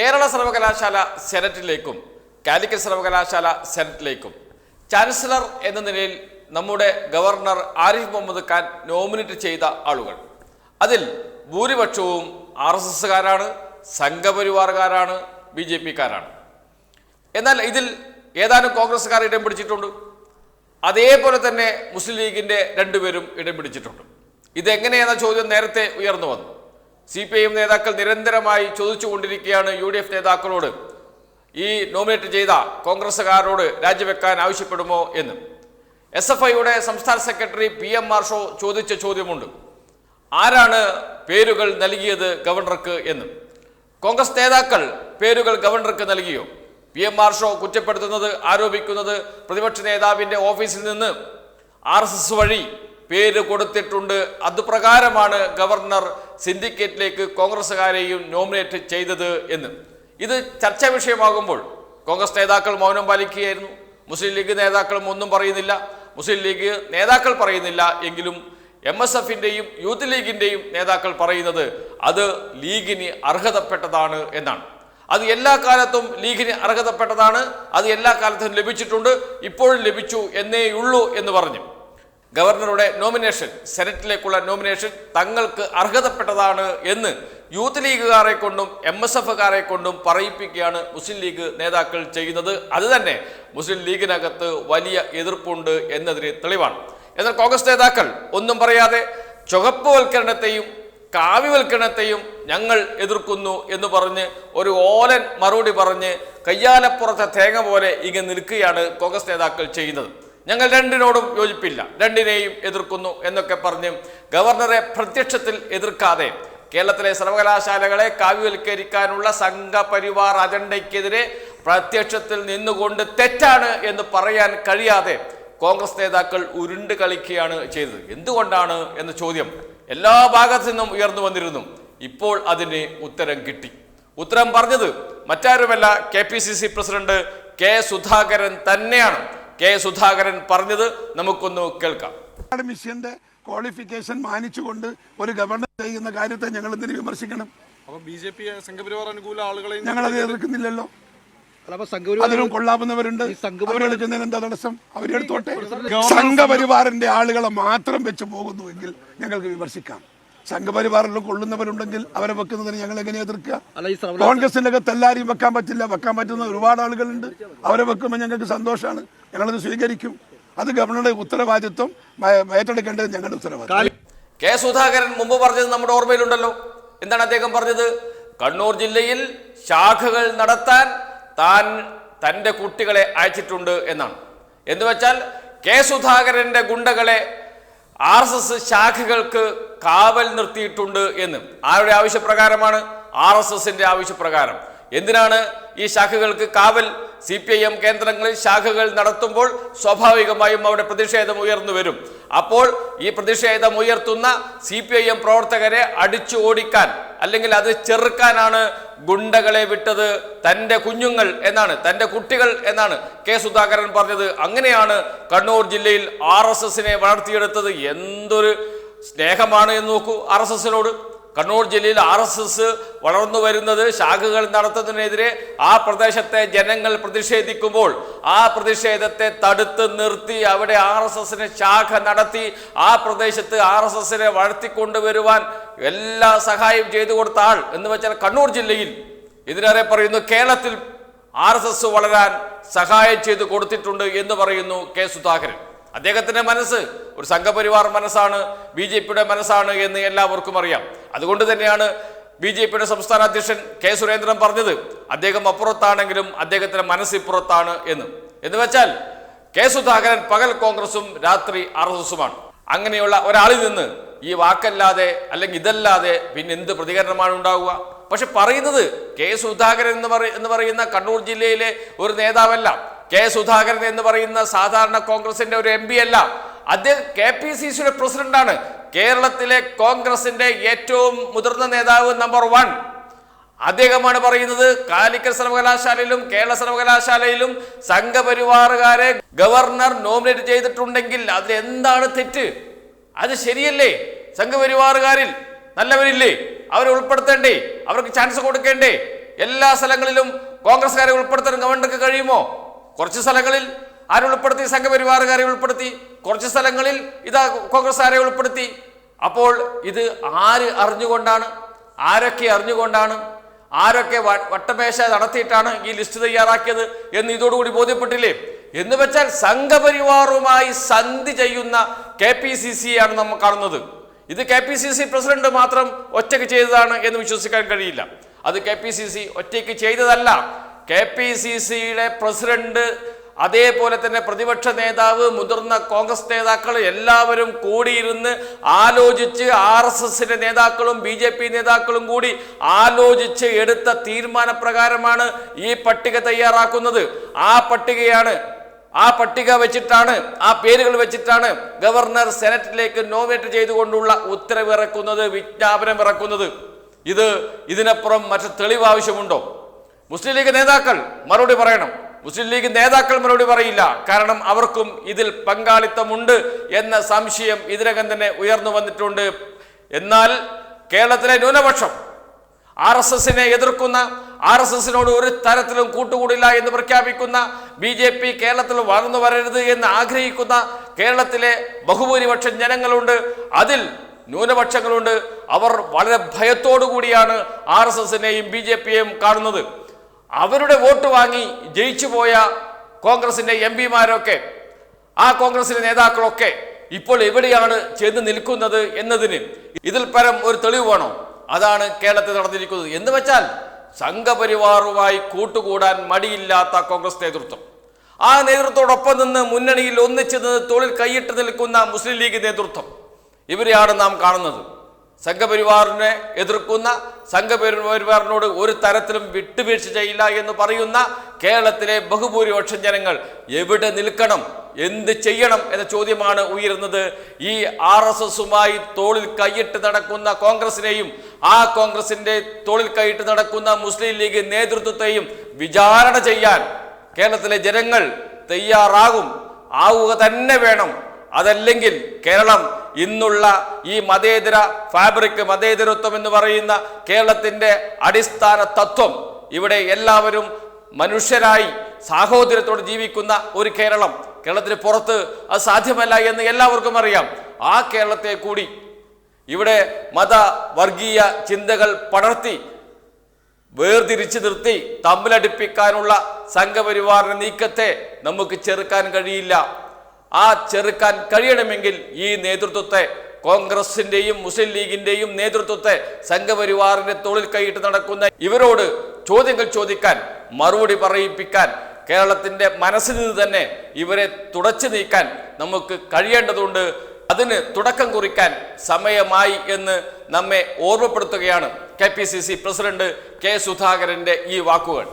കേരള സർവകലാശാല സെനറ്റിലേക്കും കാലിക്കറ്റ് സർവകലാശാല സെനറ്റിലേക്കും. ചാൻസലർ എന്ന നിലയിൽ നമ്മുടെ ഗവർണർ ആരിഫ് മുഹമ്മദ് ഖാൻ നോമിനേറ്റ് ചെയ്ത ആളുകൾ. അതിൽ ഭൂരിപക്ഷവും ആർ എസ് എസ്സുകാരാണ് സംഘപരിവാറുകാരാണ് ബി ജെ പിക്കാരാണ്. എന്നാൽ ഇതിൽ ഏതാനും കോൺഗ്രസ്സുകാർ ഇടം പിടിച്ചിട്ടുണ്ട്. അതേപോലെ തന്നെ മുസ്ലിം ലീഗിന്റെ രണ്ടുപേരും ഇടം പിടിച്ചിട്ടുണ്ട്. ഇതെങ്ങനെയെന്ന ചോദ്യം നേരത്തെ ഉയർന്നു വന്നു. സി പി ഐ എം നേതാക്കൾ നിരന്തരമായി ചോദിച്ചുകൊണ്ടിരിക്കുകയാണ് യു ഡി എഫ് നേതാക്കളോട്. ഈ നോമിനേറ്റ് ചെയ്ത കോൺഗ്രസ്സുകാരോട് രാജിവെക്കാൻ ആവശ്യപ്പെടുമോ എന്ന്. എസ് എഫ് ഐയുടെ സംസ്ഥാന സെക്രട്ടറി പി എം മാർഷോ ചോദിച്ച ചോദ്യമുണ്ട്. ആരാണ് പേരുകൾ നൽകിയത് ഗവർണർക്ക് എന്ന്. കോൺഗ്രസ് നേതാക്കൾ പേരുകൾ ഗവർണർക്ക് നൽകിയോ? പി എം മാർഷോ കുറ്റപ്പെടുത്തുന്നത് ആരോപിക്കുന്നത് പ്രതിപക്ഷ നേതാവിന്റെ ഓഫീസിൽ നിന്ന് ആർ വഴി പേര് കൊടുത്തിട്ടുണ്ട്. അതുപ്രകാരമാണ് ഗവർണർ സിൻഡിക്കേറ്റിലേക്ക് കോൺഗ്രസ്സുകാരെയും നോമിനേറ്റ് ചെയ്തത് എന്ന്. ഇത് ചർച്ചാ വിഷയമാകുമ്പോൾ കോൺഗ്രസ് നേതാക്കൾ മൗനം പാലിക്കുകയായിരുന്നു. മുസ്ലിം ലീഗ് നേതാക്കളും ഒന്നും പറയുന്നില്ല. മുസ്ലിം ലീഗ് നേതാക്കൾ പറയുന്നില്ല എങ്കിലും എം എസ് എഫിന്റെയും യൂത്ത് ലീഗിന്റെയും നേതാക്കൾ പറയുന്നത് അത് ലീഗിന് അർഹതപ്പെട്ടതാണ് എന്നാണ്. അത് എല്ലാ കാലത്തും ലീഗിന് അർഹതപ്പെട്ടതാണ്. അത് എല്ലാ കാലത്തും ലഭിച്ചിട്ടുണ്ട്. ഇപ്പോഴും ലഭിച്ചു എന്നേയുള്ളൂ എന്ന് പറഞ്ഞു. ഗവർണറുടെ നോമിനേഷൻ സെനറ്റിലേക്കുള്ള നോമിനേഷൻ തങ്ങൾക്ക് അർഹതപ്പെട്ടതാണ് എന്ന് യൂത്ത് ലീഗുകാരെ കൊണ്ടും എം എസ് എഫുകാരെ കൊണ്ടും പറയിപ്പിക്കുകയാണ് മുസ്ലിം ലീഗ് നേതാക്കൾ ചെയ്യുന്നത്. അത് തന്നെ മുസ്ലിം ലീഗിനകത്ത് വലിയ എതിർപ്പുണ്ട് എന്നതിന് തെളിവാണ്. എന്നാൽ കോൺഗ്രസ് നേതാക്കൾ ഒന്നും പറയാതെ ചുവപ്പുവൽക്കരണത്തെയും കാവ്യവൽക്കരണത്തെയും ഞങ്ങൾ എതിർക്കുന്നു എന്ന് പറഞ്ഞ് ഒരു ഓലൻ മറുപടി പറഞ്ഞ് കയ്യാലപ്പുറത്തെ തേങ്ങ പോലെ ഇങ്ങനെ നിൽക്കുകയാണ് കോൺഗ്രസ് നേതാക്കൾ ചെയ്യുന്നത്. ഞങ്ങൾ രണ്ടിനോടും യോജിപ്പില്ല. രണ്ടിനെയും എതിർക്കുന്നു എന്നൊക്കെ പറഞ്ഞ് ഗവർണറെ പ്രത്യക്ഷത്തിൽ എതിർക്കാതെ കേരളത്തിലെ സർവകലാശാലകളെ കാവ്യവൽക്കരിക്കാനുള്ള സംഘപരിവാർ അജണ്ടയ്ക്കെതിരെ പ്രത്യക്ഷത്തിൽ നിന്നുകൊണ്ട് തെറ്റാണ് എന്ന് പറയാൻ കഴിയാതെ കോൺഗ്രസ് നേതാക്കൾ ഉരുണ്ട് കളിക്കുകയാണ് ചെയ്തത്. എന്തുകൊണ്ടാണ് എന്ന ചോദ്യം എല്ലാ ഭാഗത്തു നിന്നും ഉയർന്നു വന്നിരുന്നു. ഇപ്പോൾ അതിന് ഉത്തരം കിട്ടി. ഉത്തരം പറഞ്ഞത് മറ്റാരുമല്ല K P C C president K Sudhakaran തന്നെയാണ്. കെ സുധാകരൻ പറഞ്ഞത് നമുക്കൊന്ന് കേൾക്കാം. അക്കാഡമിഷ്യന്റെ ക്വാളിഫിക്കേഷൻ മാനിച്ചുകൊണ്ട് ഒരു ഗവർണർ ചെയ്യുന്ന കാര്യത്തെ ഞങ്ങൾ എന്തിനു വിമർശിക്കണം? അപ്പൊ ബി ജെ പി സംഘപരിവാർ അനുകൂല ആളുകളെ ഞങ്ങൾ അത് എതിർക്കുന്നില്ലല്ലോ. അതിലും സംഘപരിവാർ അതിനും കൊള്ളാവുന്നവരുണ്ട്. ഈ സംഘപരിവാർ- അവരെടുക്കുന്നതിന് എന്താ തടസ്സം? അവരെടുത്തോട്ടെ സംഘപരിവാറിന്റെ ആളുകളെ മാത്രം വെച്ച് പോകുന്നുവെങ്കിൽ ഞങ്ങൾക്ക് വിമർശിക്കാം. സംഘപരിവാറിലും കൊള്ളുന്നവരുണ്ടെങ്കിൽ അവരെ വെക്കുന്നതിന് ഞങ്ങൾ എങ്ങനെ എതിർക്കുക? അകത്ത് എല്ലാവരെയും വെക്കാൻ പറ്റില്ല. വെക്കാൻ പറ്റുന്ന ഒരുപാട് ആളുകളുണ്ട്. അവരെ വെക്കുമ്പോൾ ഞങ്ങൾക്ക് സന്തോഷമാണ് ഞങ്ങളത് സ്വീകരിക്കും. അത് ഗവർണറുടെ ഉത്തരവാദിത്വം. ഏറ്റെടുക്കേണ്ടത് ഞങ്ങളുടെ ഉത്തരവാദിത്വം. കെ സുധാകരൻ മുമ്പ് പറഞ്ഞത് നമ്മുടെ ഓർമ്മയിലുണ്ടല്ലോ. എന്താണ് അദ്ദേഹം പറഞ്ഞത്? കണ്ണൂർ ജില്ലയിൽ ശാഖകൾ നടത്താൻ താൻ തന്റെ കുട്ടികളെ അയച്ചിട്ടുണ്ട് എന്നാണ്. എന്ന് വെച്ചാൽ കെ സുധാകരന്റെ ഗുണ്ടകളെ ആർ എസ് എസ് ശാഖകൾക്ക് കാവൽ നിർത്തിയിട്ടുണ്ട് എന്ന്. ആരുടെ ആവശ്യപ്രകാരമാണ്? ആർ എസ് എസിന്റെ ആവശ്യപ്രകാരം. എന്തിനാണ് ഈ ശാഖകൾക്ക് കാവൽ? സി പി ഐ എം കേന്ദ്രങ്ങളിൽ ശാഖകൾ നടത്തുമ്പോൾ സ്വാഭാവികമായും അവിടെ പ്രതിഷേധം ഉയർന്നു വരും. അപ്പോൾ ഈ പ്രതിഷേധം ഉയർത്തുന്ന സി പി ഐ എം പ്രവർത്തകരെ അടിച്ചു ഓടിക്കാൻ അല്ലെങ്കിൽ അത് ചെറുക്കാനാണ് ഗുണ്ടകളെ വിട്ടത് തന്റെ കുഞ്ഞുങ്ങൾ എന്നാണ് തന്റെ കുട്ടികൾ എന്നാണ് കെ സുധാകരൻ പറഞ്ഞത്. അങ്ങനെയാണ് കണ്ണൂർ ജില്ലയിൽ ആർ എസ് എസിനെ വളർത്തിയെടുത്തത്. എന്തൊരു സ്നേഹമാണ് എന്ന് നോക്കൂ ആർ എസ് എസിനോട്. കണ്ണൂർ ജില്ലയിൽ ആർ എസ് എസ് വളർന്നു വരുന്നത് ശാഖകൾ നടത്തുന്നതിനെതിരെ ആ പ്രദേശത്തെ ജനങ്ങൾ പ്രതിഷേധിക്കുമ്പോൾ ആ പ്രതിഷേധത്തെ തടുത്ത് നിർത്തി അവിടെ ആർ എസ് എസിന് ശാഖ നടത്തി ആ പ്രദേശത്ത് ആർ എസ് എസിനെ വളർത്തിക്കൊണ്ടുവരുവാൻ എല്ലാ സഹായം ചെയ്തു കൊടുത്ത ആൾ എന്ന് വെച്ചാൽ കണ്ണൂർ ജില്ലയിൽ ഇതിനേറെ പറയുന്നു കേരളത്തിൽ ആർ വളരാൻ സഹായം ചെയ്തു കൊടുത്തിട്ടുണ്ട് എന്ന് പറയുന്നു കെ സുധാകരൻ. അദ്ദേഹത്തിന്റെ മനസ്സ് ഒരു സംഘപരിവാർ മനസ്സാണ് ബി ജെ പിയുടെ മനസ്സാണ് എന്ന് എല്ലാവർക്കും അറിയാം. അതുകൊണ്ട് തന്നെയാണ് ബി ജെ പിയുടെ സംസ്ഥാന അധ്യക്ഷൻ കെ സുരേന്ദ്രൻ പറഞ്ഞത് അദ്ദേഹം അപ്പുറത്താണെങ്കിലും അദ്ദേഹത്തിന്റെ മനസ്സ് ഇപ്പുറത്താണ് എന്ന്. എന്ന് വെച്ചാൽ കെ സുധാകരൻ പകൽ കോൺഗ്രസും രാത്രി ആർ എസ് എസുമാണ്. അങ്ങനെയുള്ള ഒരാളിൽ നിന്ന് ഈ വാക്കല്ലാതെ അല്ലെങ്കിൽ ഇതല്ലാതെ പിന്നെ എന്ത് പ്രതികരണമാണ് ഉണ്ടാവുക? പക്ഷെ പറയുന്നത് കെ സുധാകരൻ എന്ന് പറയുന്ന കണ്ണൂർ ജില്ലയിലെ ഒരു നേതാവല്ല. കെ സുധാകരൻ എന്ന് പറയുന്ന സാധാരണ കോൺഗ്രസിന്റെ ഒരു എം പി അല്ല. അദ്ദേഹം കെ പി സി സിയുടെ പ്രസിഡന്റാണ്. കേരളത്തിലെ കോൺഗ്രസിന്റെ ഏറ്റവും മുതിർന്ന നേതാവ് നമ്പർ വൺ. അദ്ദേഹമാണ് പറയുന്നത് കാലിക്കറ്റ് സർവകലാശാലയിലും കേരള സർവകലാശാലയിലും സംഘപരിവാറുകാരെ ഗവർണർ നോമിനേറ്റ് ചെയ്തിട്ടുണ്ടെങ്കിൽ അതിൽ എന്താണ് തെറ്റ്? അത് ശരിയല്ലേ? സംഘപരിവാറുകാരിൽ നല്ലവരില്ലേ? അവരെ ഉൾപ്പെടുത്തേണ്ടേ? അവർക്ക് ചാൻസ് കൊടുക്കേണ്ടേ? എല്ലാ സ്ഥലങ്ങളിലും കോൺഗ്രസ്സുകാരെ ഉൾപ്പെടുത്താൻ ഗവർണർക്ക് കഴിയുമോ? കുറച്ച് സ്ഥലങ്ങളിൽ ആരെ ഉൾപ്പെടുത്തി? സംഘപരിവാറുകാരെ ഉൾപ്പെടുത്തി. കുറച്ച് സ്ഥലങ്ങളിൽ ഇതാ കോൺഗ്രസ്സുകാരെ ഉൾപ്പെടുത്തി. അപ്പോൾ ഇത് ആര് അറിഞ്ഞുകൊണ്ടാണ്? ആരൊക്കെ അറിഞ്ഞുകൊണ്ടാണ്? ആരൊക്കെ വട്ടമേശ നടത്തിയിട്ടാണ് ഈ ലിസ്റ്റ് തയ്യാറാക്കിയത് എന്ന് ഇതോടുകൂടി ബോധ്യപ്പെട്ടില്ലേ? എന്ന് വെച്ചാൽ സംഘപരിവാറുമായി സന്ധി ചെയ്യുന്ന കെ പി സി സി ആണ് നമ്മൾ കാണുന്നത്. ഇത് K P C C president മാത്രം ഒറ്റയ്ക്ക് ചെയ്തതാണ് എന്ന് വിശ്വസിക്കാൻ കഴിയില്ല. അത് കെ പി സി സി ഒറ്റയ്ക്ക് ചെയ്തതല്ല. കെ പി സി സിയുടെ പ്രസിഡന്റ് അതേപോലെ തന്നെ പ്രതിപക്ഷ നേതാവ് മുതിർന്ന കോൺഗ്രസ് നേതാക്കൾ എല്ലാവരും കൂടിയിരുന്ന് ആലോചിച്ച് ആർ എസ് എസിന്റെ നേതാക്കളും ബി ജെ പി നേതാക്കളും കൂടി ആലോചിച്ച് എടുത്ത തീരുമാനപ്രകാരമാണ് ഈ പട്ടിക തയ്യാറാക്കുന്നത്. ആ പട്ടികയാണ് ആ പട്ടിക വെച്ചിട്ടാണ് ആ പേരുകൾ വെച്ചിട്ടാണ് ഗവർണർ സെനറ്റിലേക്ക് നോമിനേറ്റ് ചെയ്തുകൊണ്ടുള്ള ഉത്തരവിറക്കുന്നത് വിജ്ഞാപനം ഇറക്കുന്നത് ഇത് ഇതിനപ്പുറം മറ്റു തെളിവ് ആവശ്യമുണ്ടോ മുസ്ലിം ലീഗ് നേതാക്കൾ മറുപടി പറയണം. മുസ്ലിം ലീഗ് നേതാക്കൾ മറുപടി പറയില്ല. കാരണം അവർക്കും ഇതിൽ പങ്കാളിത്തമുണ്ട് എന്ന സംശയം ഇതിനകം തന്നെ ഉയർന്നു വന്നിട്ടുണ്ട്. എന്നാൽ കേരളത്തിലെ ന്യൂനപക്ഷം ആർ എസ് എസിനെ എതിർക്കുന്ന ആർ എസ് എസിനോട് ഒരു തരത്തിലും കൂട്ടുകൂടില്ല എന്ന് പ്രഖ്യാപിക്കുന്ന ബി ജെ പി കേരളത്തിൽ വളർന്നു വരരുത് എന്ന് ആഗ്രഹിക്കുന്ന കേരളത്തിലെ ബഹുഭൂരിപക്ഷം ജനങ്ങളുണ്ട്. അതിൽ ന്യൂനപക്ഷങ്ങളുണ്ട്. അവർ വളരെ ഭയത്തോടു കൂടിയാണ് ആർ എസ് എസിനെയും ബി ജെ പിയെയും കാണുന്നത്. അവരുടെ വോട്ട് വാങ്ങി ജയിച്ചു പോയ കോൺഗ്രസിന്റെ എം പിമാരൊക്കെ ആ കോൺഗ്രസിലെ നേതാക്കളൊക്കെ ഇപ്പോൾ എവിടെയാണ് ചെന്ന് നിൽക്കുന്നത് എന്നതിന് ഇതിൽ പരം ഒരു തെളിവ് വേണോ? അതാണ് കേരളത്തിൽ നടന്നിരിക്കുന്നത്. എന്ന് വെച്ചാൽ സംഘപരിവാറുമായി കൂട്ടുകൂടാൻ മടിയില്ലാത്ത കോൺഗ്രസ് നേതൃത്വം. ആ നേതൃത്വത്തോടൊപ്പം നിന്ന് മുന്നണിയിൽ ഒന്നിച്ചു നിന്ന് തൊഴിൽ കൈയിട്ട് നിൽക്കുന്ന മുസ്ലിം ലീഗ് നേതൃത്വം. ഇവരെയാണ് നാം കാണുന്നത്. സംഘപരിവാറിനെ എതിർക്കുന്ന സംഘപരിവാറിനോട് ഒരു തരത്തിലും വിട്ടുവീഴ്ച ചെയ്യില്ല എന്ന് പറയുന്ന കേരളത്തിലെ ബഹുഭൂരിപക്ഷം ജനങ്ങൾ എവിടെ നിൽക്കണം എന്ത് ചെയ്യണം എന്ന ചോദ്യമാണ് ഉയരുന്നത്. ഈ ആർ എസ് എസുമായി തോളിൽ കൈയിട്ട് നടക്കുന്ന കോൺഗ്രസിനെയും ആ കോൺഗ്രസിന്റെ തോളിൽ കൈയിട്ട് നടക്കുന്ന മുസ്ലിം ലീഗ് നേതൃത്വത്തെയും വിചാരണ ചെയ്യാൻ കേരളത്തിലെ ജനങ്ങൾ തയ്യാറാകും. ആവുക തന്നെ വേണം. അതല്ലെങ്കിൽ കേരളം ഇന്നുള്ള ഈ മതേതര ഫാബ്രിക് മതേതരത്വം എന്ന് പറയുന്ന കേരളത്തിന്റെ അടിസ്ഥാന തത്വം ഇവിടെ എല്ലാവരും മനുഷ്യരായി സാഹോദര്യത്തോടെ ജീവിക്കുന്ന ഒരു കേരളം. കേരളത്തിന് പുറത്ത് അത് സാധ്യമല്ല എന്ന് എല്ലാവർക്കും അറിയാം. ആ കേരളത്തെ കൂടി ഇവിടെ മത വർഗീയ ചിന്തകൾ പടർത്തി വേർതിരിച്ചു നിർത്തി തമ്മിലടിപ്പിക്കാനുള്ള സംഘപരിവാറിന്റെ നീക്കത്തെ നമുക്ക് ചെറുക്കാൻ കഴിയില്ല. ആ ചെറുക്കാൻ കഴിയണമെങ്കിൽ ഈ നേതൃത്വത്തെ കോൺഗ്രസിന്റെയും മുസ്ലിം ലീഗിന്റെയും നേതൃത്വത്തെ സംഘപരിവാറിന്റെ തോളിൽ കൈയിട്ട് നടക്കുന്ന ഇവരോട് ചോദ്യങ്ങൾ ചോദിക്കാൻ മറുപടി പറയിപ്പിക്കാൻ കേരളത്തിന്റെ മനസ്സിൽ നിന്ന് തന്നെ ഇവരെ തുടച്ചു നീക്കാൻ നമുക്ക് കഴിയേണ്ടതുണ്ട്. അതിന് തുടക്കം കുറിക്കാൻ സമയമായി എന്ന് നമ്മെ ഓർമ്മപ്പെടുത്തുകയാണ് K P C C president K സുധാകരന്റെ ഈ വാക്കുകൾ.